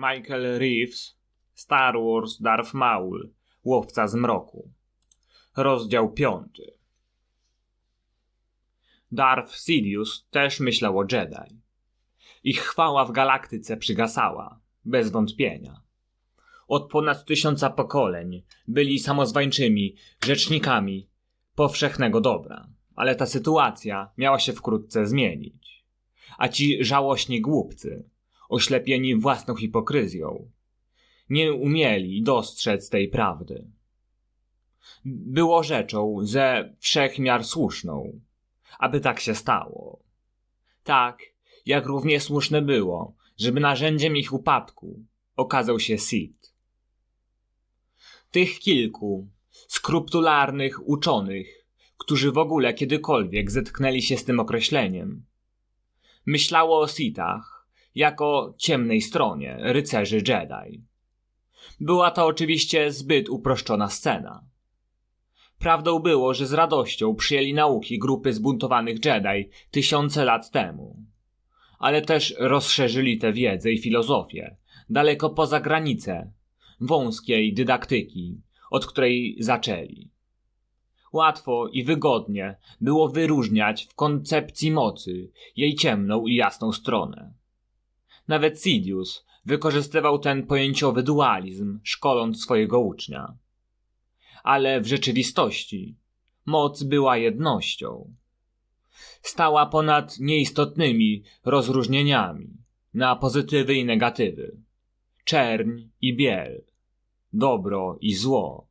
Michael Reeves, Star Wars Darth Maul, Łowca Zmroku. Rozdział piąty. Darth Sidious też myślał o Jedi. Ich chwała w galaktyce przygasała, bez wątpienia. Od ponad tysiąca pokoleń byli samozwańczymi rzecznikami powszechnego dobra, ale ta sytuacja miała się wkrótce zmienić. A ci żałośni głupcy, oślepieni własną hipokryzją, nie umieli dostrzec tej prawdy. Było rzeczą ze wszechmiar słuszną, aby tak się stało. Tak, jak równie słuszne było, żeby narzędziem ich upadku okazał się Sid. Tych kilku skrupularnych uczonych, którzy w ogóle kiedykolwiek zetknęli się z tym określeniem, myślało o Sithach jako ciemnej stronie rycerzy Jedi. Była to oczywiście zbyt uproszczona scena. Prawdą było, że z radością przyjęli nauki grupy zbuntowanych Jedi tysiące lat temu. Ale też rozszerzyli tę wiedzę i filozofię daleko poza granice wąskiej dydaktyki, od której zaczęli. Łatwo i wygodnie było wyróżniać w koncepcji mocy jej ciemną i jasną stronę. Nawet Sidious wykorzystywał ten pojęciowy dualizm, szkoląc swojego ucznia. Ale w rzeczywistości moc była jednością. Stała ponad nieistotnymi rozróżnieniami na pozytywy i negatywy, czerń i biel, dobro i zło.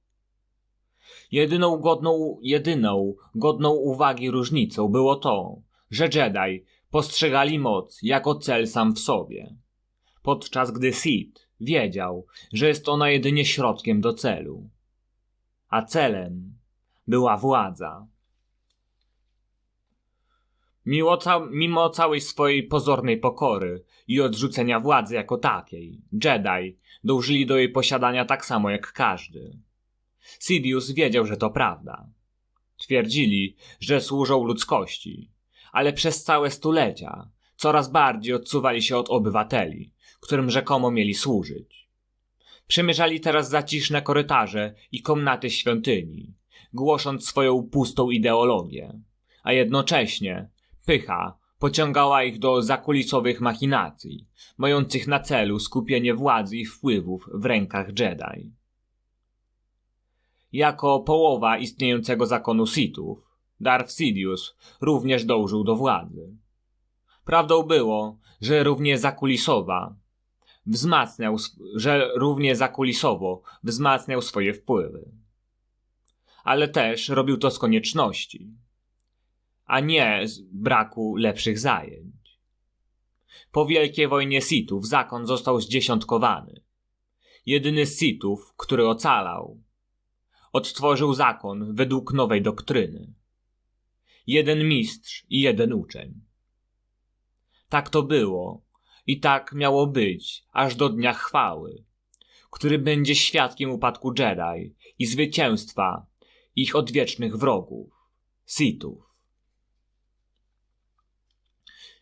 Jedyną godną, jedyną godną uwagi różnicą było to, że Jedi postrzegali moc jako cel sam w sobie, podczas gdy Sith wiedział, że jest ona jedynie środkiem do celu, a celem była władza. Mimo, ca mimo całej swojej pozornej pokory i odrzucenia władzy jako takiej, Jedi dążyli do jej posiadania tak samo jak każdy. Sidious wiedział, że to prawda. Twierdzili, że służą ludzkości, ale przez całe stulecia coraz bardziej odsuwali się od obywateli, którym rzekomo mieli służyć. Przemierzali teraz zaciszne korytarze i komnaty świątyni, głosząc swoją pustą ideologię, a jednocześnie pycha pociągała ich do zakulisowych machinacji, mających na celu skupienie władzy i wpływów w rękach Jedi. Jako połowa istniejącego zakonu Sithów, Darth Sidious również dążył do władzy. Prawdą było, że równie zakulisowa wzmacniał, że równie zakulisowo wzmacniał swoje wpływy. Ale też robił to z konieczności, a nie z braku lepszych zajęć. Po wielkiej wojnie Sithów zakon został zdziesiątkowany. Jedyny z Sithów, który ocalał, odtworzył zakon według nowej doktryny. Jeden mistrz i jeden uczeń. Tak to było i tak miało być aż do dnia chwały, który będzie świadkiem upadku Jedi i zwycięstwa ich odwiecznych wrogów, Sithów.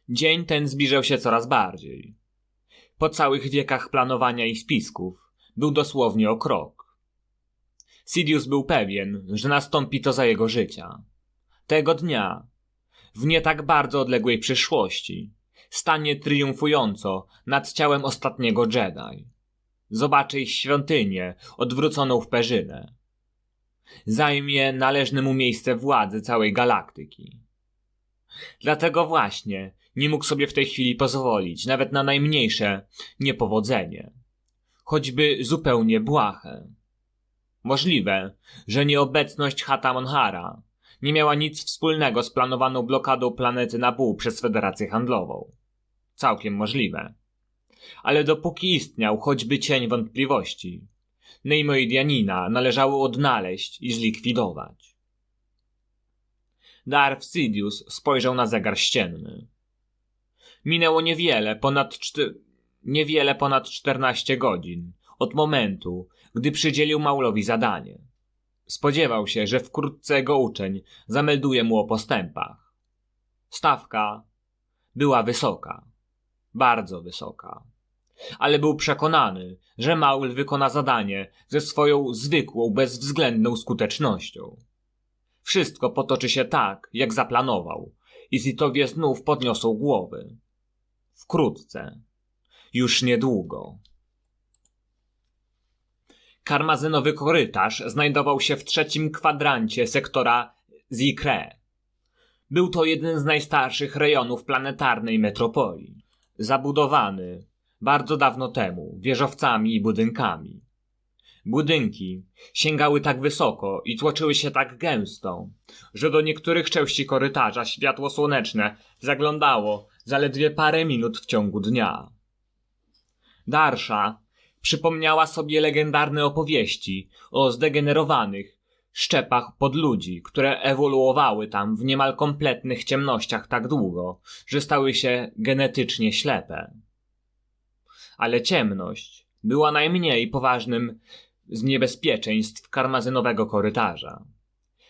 Dzień ten zbliżał się coraz bardziej. Po całych wiekach planowania i spisków był dosłownie o krok. Sidious był pewien, że nastąpi to za jego życia. Tego dnia, w nie tak bardzo odległej przyszłości, stanie triumfująco nad ciałem ostatniego Jedi. Zobaczy ich świątynię odwróconą w perzynę. Zajmie należne mu miejsce władzy całej galaktyki. Dlatego właśnie nie mógł sobie w tej chwili pozwolić nawet na najmniejsze niepowodzenie. Choćby zupełnie błahe. Możliwe, że nieobecność Hata Monhara nie miała nic wspólnego z planowaną blokadą planety Nabu przez Federację Handlową. Całkiem możliwe. Ale dopóki istniał choćby cień wątpliwości, Neimoidianina należało odnaleźć i zlikwidować. Darth Sidious spojrzał na zegar ścienny. Minęło niewiele ponad czty... niewiele ponad 14 godzin od momentu, gdy przydzielił Maulowi zadanie. Spodziewał się, że wkrótce jego uczeń zamelduje mu o postępach. Stawka była wysoka. Bardzo wysoka. ale był przekonany, że Maul wykona zadanie ze swoją zwykłą, bezwzględną skutecznością. Wszystko potoczy się tak, jak zaplanował i Zitowie znów podniosą głowy. Wkrótce. Już niedługo. Karmazynowy korytarz znajdował się w trzecim kwadrancie sektora Zikre. Był to jeden z najstarszych rejonów planetarnej metropolii. Zabudowany bardzo dawno temu wieżowcami i budynkami. Budynki sięgały tak wysoko i tłoczyły się tak gęsto, że do niektórych części korytarza światło słoneczne zaglądało zaledwie parę minut w ciągu dnia. Darsza przypomniała sobie legendarne opowieści o zdegenerowanych szczepach podludzi, które ewoluowały tam w niemal kompletnych ciemnościach tak długo, że stały się genetycznie ślepe. Ale ciemność była najmniej poważnym z niebezpieczeństw karmazynowego korytarza.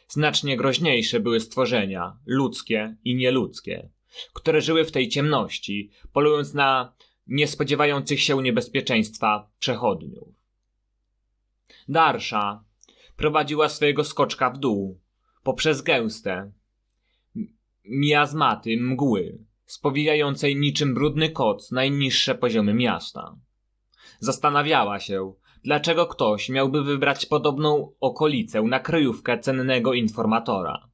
Znacznie groźniejsze były stworzenia, ludzkie i nieludzkie, które żyły w tej ciemności, polując na niespodziewających się niebezpieczeństwa przechodniów. Darsza prowadziła swojego skoczka w dół, poprzez gęste, miazmaty mgły, spowijającej niczym brudny koc najniższe poziomy miasta. Zastanawiała się, dlaczego ktoś miałby wybrać podobną okolicę na kryjówkę cennego informatora.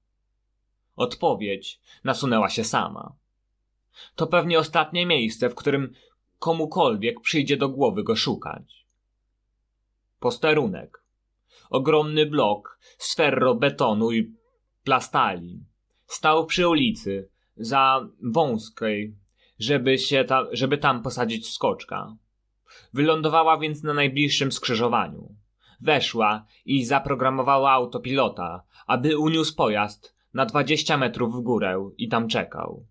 Odpowiedź nasunęła się sama. To pewnie ostatnie miejsce, w którym komukolwiek przyjdzie do głowy go szukać. Posterunek. Ogromny blok z ferro-betonu i plastali. Stał przy ulicy, za wąskiej, żeby, się ta, żeby tam posadzić skoczka. Wylądowała więc na najbliższym skrzyżowaniu. Weszła i zaprogramowała autopilota, aby uniósł pojazd na 20 metrów w górę i tam czekał.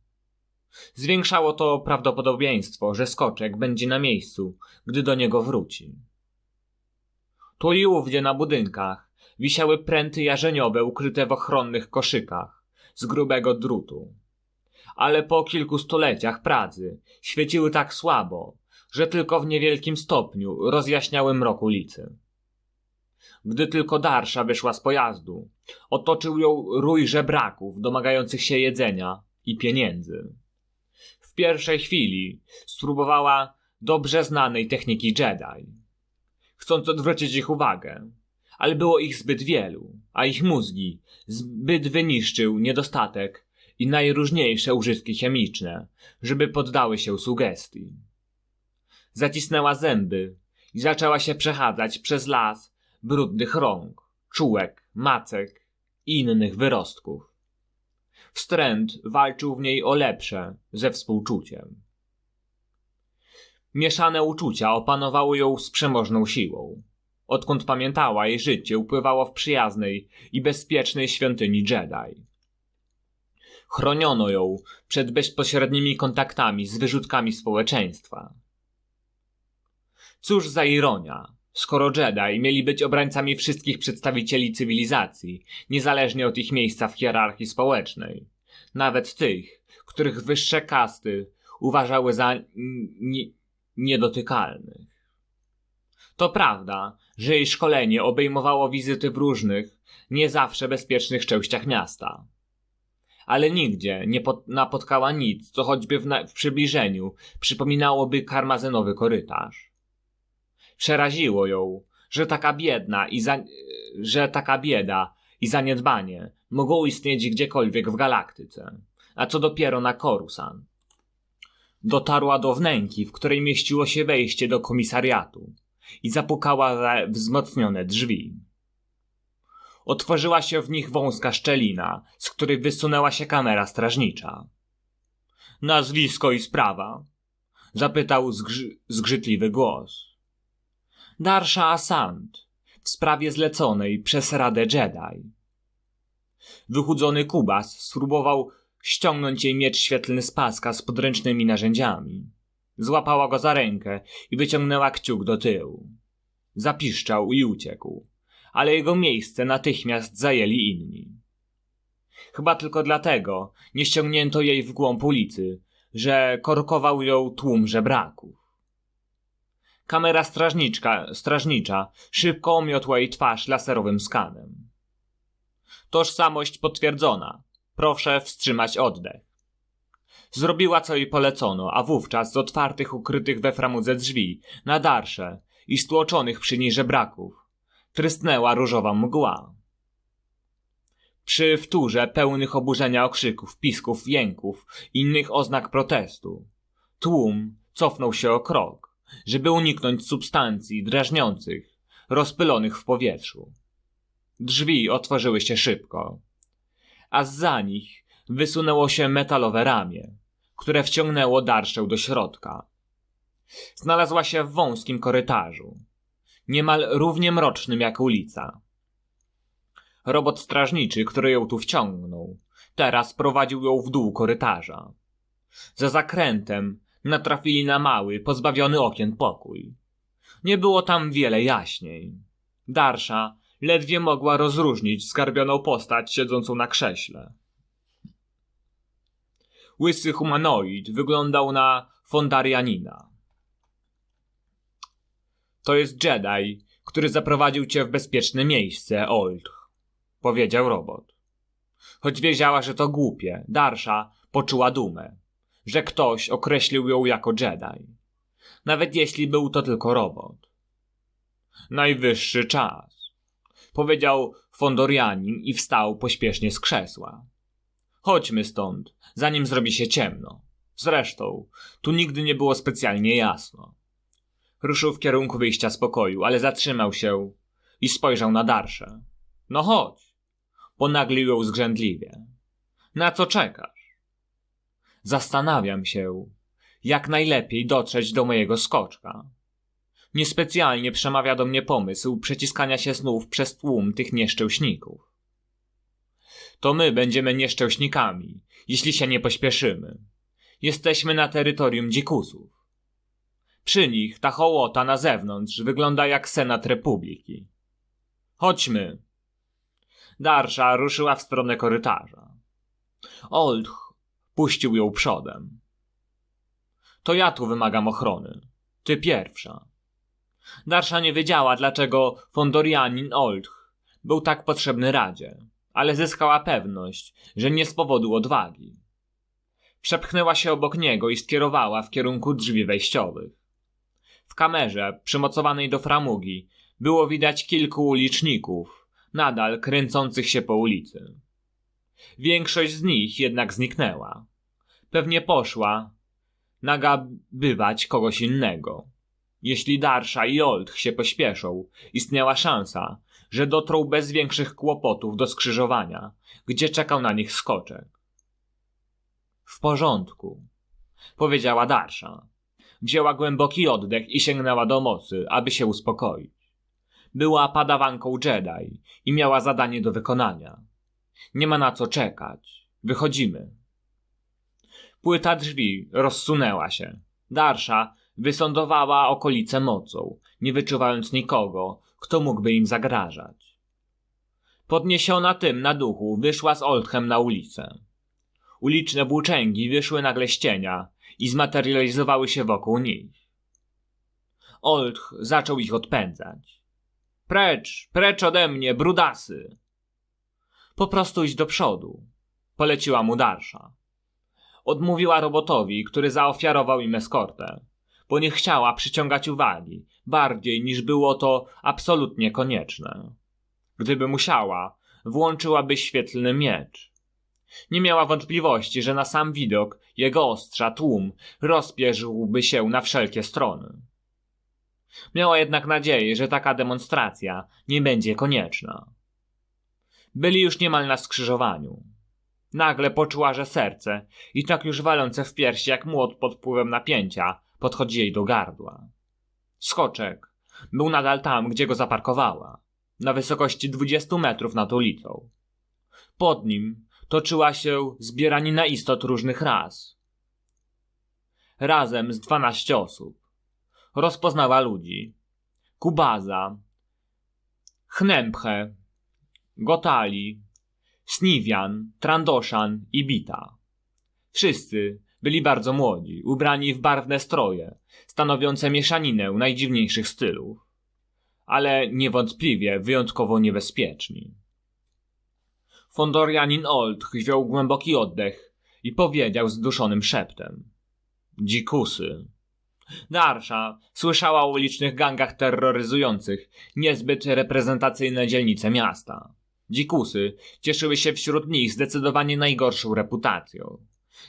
Zwiększało to prawdopodobieństwo, że skoczek będzie na miejscu, gdy do niego wróci. Tu i ówdzie na budynkach wisiały pręty jarzeniowe ukryte w ochronnych koszykach z grubego drutu. Ale po kilku stuleciach pracy świeciły tak słabo, że tylko w niewielkim stopniu rozjaśniały mrok ulicy. Gdy tylko Darsza wyszła z pojazdu, otoczył ją rój żebraków domagających się jedzenia i pieniędzy. W pierwszej chwili spróbowała dobrze znanej techniki Jedi, chcąc odwrócić ich uwagę, ale było ich zbyt wielu, a ich mózgi zbyt wyniszczył niedostatek i najróżniejsze użytki chemiczne, żeby poddały się sugestii. Zacisnęła zęby i zaczęła się przechadzać przez las brudnych rąk, czułek, macek i innych wyrostków. Wstręt walczył w niej o lepsze ze współczuciem. Mieszane uczucia opanowały ją z przemożną siłą. Odkąd pamiętała, jej życie upływało w przyjaznej i bezpiecznej świątyni Jedi. Chroniono ją przed bezpośrednimi kontaktami z wyrzutkami społeczeństwa. Cóż za ironia, skoro Jedi mieli być obrońcami wszystkich przedstawicieli cywilizacji, niezależnie od ich miejsca w hierarchii społecznej. Nawet tych, których wyższe kasty uważały za niedotykalnych. To prawda, że jej szkolenie obejmowało wizyty w różnych, nie zawsze bezpiecznych częściach miasta. Ale nigdzie nie pot napotkała nic, co choćby w, w przybliżeniu przypominałoby karmazynowy korytarz. Przeraziło ją, że taka biedna i za... że taka bieda i zaniedbanie mogą istnieć gdziekolwiek w galaktyce, a co dopiero na Korusan. Dotarła do wnęki, w której mieściło się wejście do komisariatu i zapukała we wzmocnione drzwi. Otworzyła się w nich wąska szczelina, z której wysunęła się kamera strażnicza. Nazwisko i sprawa? Zapytał zgrzy zgrzytliwy głos. Darsha Asant w sprawie zleconej przez Radę Jedi. Wychudzony Kubas spróbował ściągnąć jej miecz świetlny z paska z podręcznymi narzędziami. Złapała go za rękę i wyciągnęła kciuk do tyłu. Zapiszczał i uciekł, ale jego miejsce natychmiast zajęli inni. Chyba tylko dlatego nie ściągnięto jej w głąb ulicy, że korkował ją tłum żebraków. Kamera strażniczka, strażnicza szybko omiotła jej twarz laserowym skanem. Tożsamość potwierdzona. Proszę wstrzymać oddech. Zrobiła co jej polecono, a wówczas z otwartych, ukrytych we framudze drzwi na darsze i stłoczonych przy niej żebraków trysnęła różowa mgła. Przy wtórze pełnych oburzenia okrzyków, pisków, jęków, innych oznak protestu, tłum cofnął się o krok, żeby uniknąć substancji drażniących, rozpylonych w powietrzu. Drzwi otworzyły się szybko, a za nich wysunęło się metalowe ramię, które wciągnęło Darszę do środka. Znalazła się w wąskim korytarzu, niemal równie mrocznym jak ulica. Robot strażniczy, który ją tu wciągnął, teraz prowadził ją w dół korytarza. Za zakrętem natrafili na mały, pozbawiony okien pokój. Nie było tam wiele jaśniej. Darsza ledwie mogła rozróżnić skarbioną postać siedzącą na krześle. Łysy humanoid wyglądał na Fondarianina. To jest Jedi, który zaprowadził cię w bezpieczne miejsce, Old, powiedział robot. Choć wiedziała, że to głupie, Darsza poczuła dumę, że ktoś określił ją jako Jedi. Nawet jeśli był to tylko robot. Najwyższy czas, powiedział Fondorianin i wstał pośpiesznie z krzesła. Chodźmy stąd, zanim zrobi się ciemno. Zresztą, tu nigdy nie było specjalnie jasno. Ruszył w kierunku wyjścia z pokoju, ale zatrzymał się i spojrzał na Darszę. No chodź. Ponaglił ją zgrzędliwie. Na co czekasz? Zastanawiam się, jak najlepiej dotrzeć do mojego skoczka. Niespecjalnie przemawia do mnie pomysł przeciskania się znów przez tłum tych nieszczęśników. To my będziemy nieszczęśnikami, jeśli się nie pośpieszymy. Jesteśmy na terytorium dzikusów. Przy nich ta hołota na zewnątrz wygląda jak senat republiki. Chodźmy. Darsza ruszyła w stronę korytarza. Oldch puścił ją przodem. To ja tu wymagam ochrony. Ty pierwsza. Darsza nie wiedziała, dlaczego Fondorianin Oldch był tak potrzebny Radzie, ale zyskała pewność, że nie z powodu odwagi. Przepchnęła się obok niego i skierowała w kierunku drzwi wejściowych. W kamerze, przymocowanej do framugi, było widać kilku uliczników, nadal kręcących się po ulicy. Większość z nich jednak zniknęła. Pewnie poszła nagabywać kogoś innego. Jeśli Darsza i Old się pośpieszą, istniała szansa, że dotrą bez większych kłopotów do skrzyżowania, gdzie czekał na nich skoczek. W porządku, powiedziała Darsza. Wzięła głęboki oddech i sięgnęła do mocy, aby się uspokoić. Była padawanką Jedi i miała zadanie do wykonania. Nie ma na co czekać. Wychodzimy. Płyta drzwi rozsunęła się. Darsza wysądowała okolice mocą, nie wyczuwając nikogo, kto mógłby im zagrażać. Podniesiona tym na duchu, wyszła z Oldchem na ulicę. Uliczne włóczęgi wyszły nagle z cienia i zmaterializowały się wokół nich. Oldch zaczął ich odpędzać. Precz, precz ode mnie, brudasy! Po prostu idź do przodu, poleciła mu Darsza. Odmówiła robotowi, który zaofiarował im eskortę, bo nie chciała przyciągać uwagi, bardziej niż było to absolutnie konieczne. Gdyby musiała, włączyłaby świetlny miecz. Nie miała wątpliwości, że na sam widok jego ostrza tłum rozpierzłby się na wszelkie strony. Miała jednak nadzieję, że taka demonstracja nie będzie konieczna. Byli już niemal na skrzyżowaniu. Nagle poczuła, że serce, i tak już walące w piersi jak młot pod wpływem napięcia, podchodzi jej do gardła. Skoczek był nadal tam, gdzie go zaparkowała, na wysokości dwudziestu metrów nad ulicą. Pod nim toczyła się zbieranina istot różnych ras. Razem z dwanaście osób. Rozpoznała ludzi. Kubaza, Chnempche, Gotali, Sniwian, Trandoszan i Bita. Wszyscy Byli bardzo młodzi, ubrani w barwne stroje, stanowiące mieszaninę najdziwniejszych stylów, ale niewątpliwie wyjątkowo niebezpieczni. Fondorianin Old wziął głęboki oddech i powiedział zduszonym szeptem. Dzikusy. Darsza słyszała o licznych gangach terroryzujących niezbyt reprezentacyjne dzielnice miasta. Dzikusy cieszyły się wśród nich zdecydowanie najgorszą reputacją.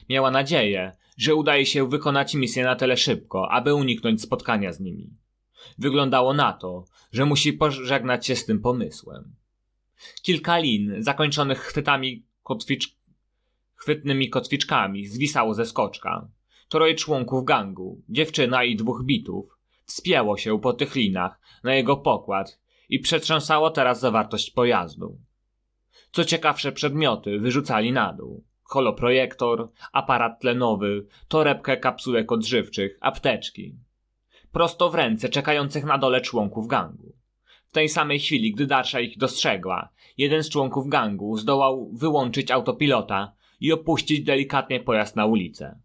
Miała nadzieję, że udaje się wykonać misję na tyle szybko, aby uniknąć spotkania z nimi. Wyglądało na to, że musi pożegnać się z tym pomysłem. Kilka lin, zakończonych chwytami kotwicz... chwytnymi kotwiczkami, zwisało ze skoczka. Troje członków gangu, dziewczyna i dwóch bitów, wspięło się po tych linach na jego pokład i przetrząsało teraz zawartość pojazdu. Co ciekawsze przedmioty wyrzucali na dół. Holoprojektor, aparat tlenowy, torebkę kapsułek odżywczych, apteczki. Prosto w ręce czekających na dole członków gangu. W tej samej chwili, gdy Darsza ich dostrzegła, jeden z członków gangu zdołał wyłączyć autopilota i opuścić delikatnie pojazd na ulicę.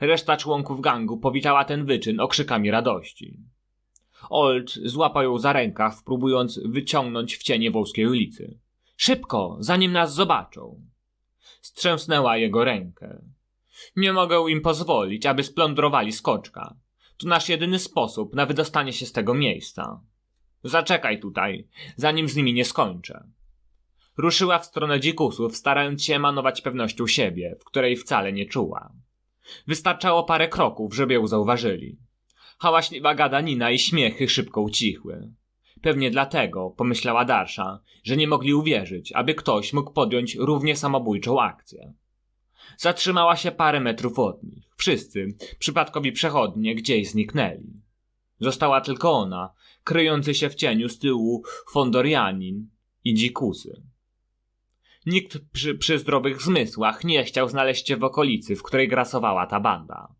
Reszta członków gangu powitała ten wyczyn okrzykami radości. Old złapał ją za rękaw, próbując wyciągnąć w cienie wąskiej ulicy. Szybko, zanim nas zobaczą. Strzęsnęła jego rękę. Nie mogę im pozwolić, aby splądrowali skoczka. To nasz jedyny sposób na wydostanie się z tego miejsca. Zaczekaj tutaj, zanim z nimi nie skończę. Ruszyła w stronę dzikusów, starając się emanować pewnością siebie, w której wcale nie czuła. Wystarczało parę kroków, żeby ją zauważyli. Hałaśliwa gadanina i śmiechy szybko ucichły. Pewnie dlatego, pomyślała Darsza, że nie mogli uwierzyć, aby ktoś mógł podjąć równie samobójczą akcję. Zatrzymała się parę metrów od nich. Wszyscy, przypadkowi przechodnie, gdzieś zniknęli. Została tylko ona, kryjący się w cieniu z tyłu Fondorianin i dzikusy. Nikt przy, przy zdrowych zmysłach nie chciał znaleźć się w okolicy, w której grasowała ta banda.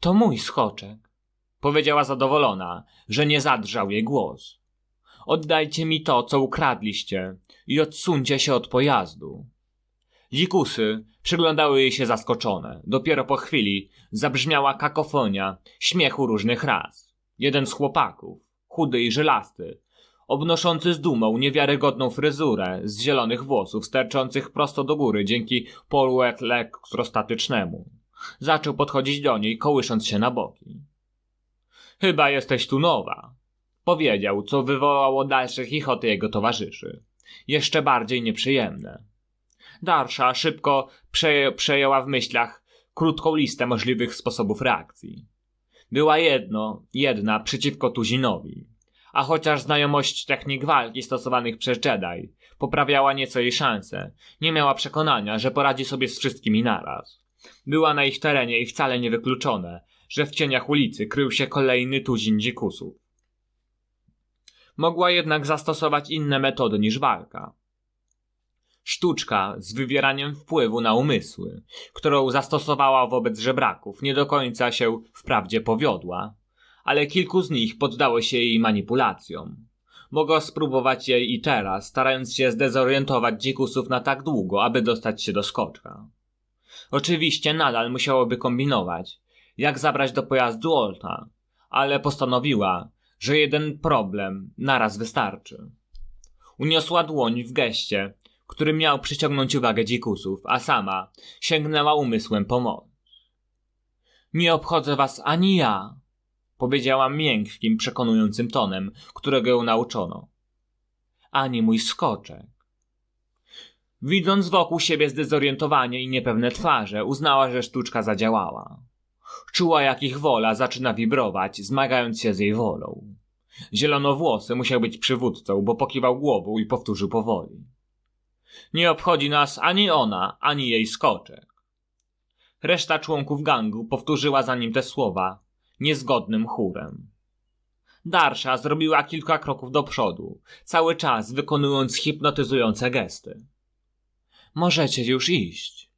To mój skoczek, powiedziała zadowolona, że nie zadrżał jej głos. Oddajcie mi to, co ukradliście i odsuńcie się od pojazdu. Dzikusy przyglądały jej się zaskoczone. Dopiero po chwili zabrzmiała kakofonia śmiechu różnych ras. Jeden z chłopaków, chudy i żylasty, obnoszący z dumą niewiarygodną fryzurę z zielonych włosów sterczących prosto do góry dzięki polu elektrostatycznemu. Zaczął podchodzić do niej, kołysząc się na boki. Chyba jesteś tu nowa. Powiedział, co wywołało dalsze chichoty jego towarzyszy. Jeszcze bardziej nieprzyjemne. Darsza szybko przeję, przejęła w myślach krótką listę możliwych sposobów reakcji. Była jedno, jedna przeciwko Tuzinowi. A chociaż znajomość technik walki stosowanych przez Jedi poprawiała nieco jej szanse, nie miała przekonania, że poradzi sobie z wszystkimi naraz. Była na ich terenie i wcale niewykluczone, że w cieniach ulicy krył się kolejny tuzin dzikusów. Mogła jednak zastosować inne metody niż walka. Sztuczka z wywieraniem wpływu na umysły, którą zastosowała wobec żebraków, nie do końca się wprawdzie powiodła, ale kilku z nich poddało się jej manipulacjom. Mogła spróbować jej i teraz, starając się zdezorientować dzikusów na tak długo, aby dostać się do skoczka. Oczywiście nadal musiałoby kombinować, jak zabrać do pojazdu Olta, ale postanowiła, że jeden problem naraz wystarczy. Uniosła dłoń w geście, który miał przyciągnąć uwagę dzikusów, a sama sięgnęła umysłem po moc. Nie obchodzę was ani ja, powiedziała miękkim, przekonującym tonem, którego ją nauczono. Ani mój skoczek. Widząc wokół siebie zdezorientowanie i niepewne twarze, uznała, że sztuczka zadziałała. Czuła, jak ich wola zaczyna wibrować, zmagając się z jej wolą. Zielonowłosy musiał być przywódcą, bo pokiwał głową i powtórzył powoli. Nie obchodzi nas ani ona, ani jej skoczek. Reszta członków gangu powtórzyła za nim te słowa niezgodnym chórem. Darsza zrobiła kilka kroków do przodu, cały czas wykonując hipnotyzujące gesty. Możecie już iść,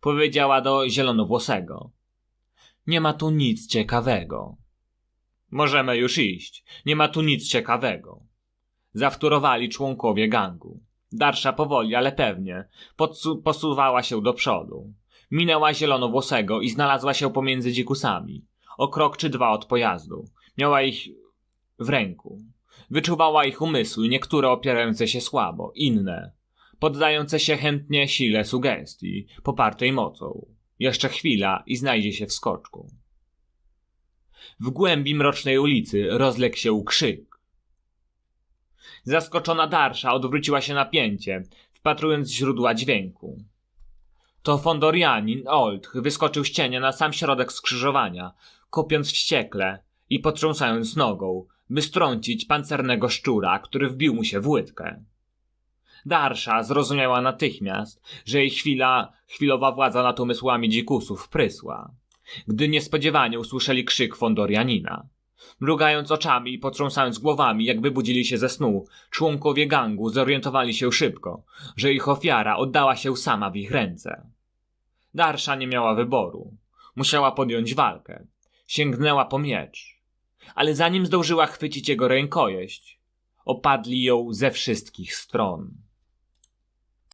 powiedziała do zielonowłosego. Nie ma tu nic ciekawego. Możemy już iść. Nie ma tu nic ciekawego. Zawtórowali członkowie gangu. Darsza powoli, ale pewnie posuwała się do przodu. Minęła zielonowłosego i znalazła się pomiędzy dzikusami. O krok czy dwa od pojazdu. Miała ich w ręku. Wyczuwała ich umysły, niektóre opierające się słabo, inne poddające się chętnie sile sugestii, popartej mocą. Jeszcze chwila i znajdzie się w skoczku. W głębi mrocznej ulicy rozległ się krzyk. Zaskoczona Darsza odwróciła się napięcie, wpatrując źródła dźwięku. To Fondorianin, Oldch, wyskoczył z cienia na sam środek skrzyżowania, kopiąc wściekle i potrząsając nogą, by strącić pancernego szczura, który wbił mu się w łydkę. Darsza zrozumiała natychmiast, że jej chwila, chwilowa władza nad umysłami dzikusów prysła, gdy niespodziewanie usłyszeli krzyk Fondorianina. Mrugając oczami i potrząsając głowami, jakby budzili się ze snu, członkowie gangu zorientowali się szybko, że ich ofiara oddała się sama w ich ręce. Darsza nie miała wyboru. Musiała podjąć walkę. Sięgnęła po miecz. Ale zanim zdążyła chwycić jego rękojeść, opadli ją ze wszystkich stron.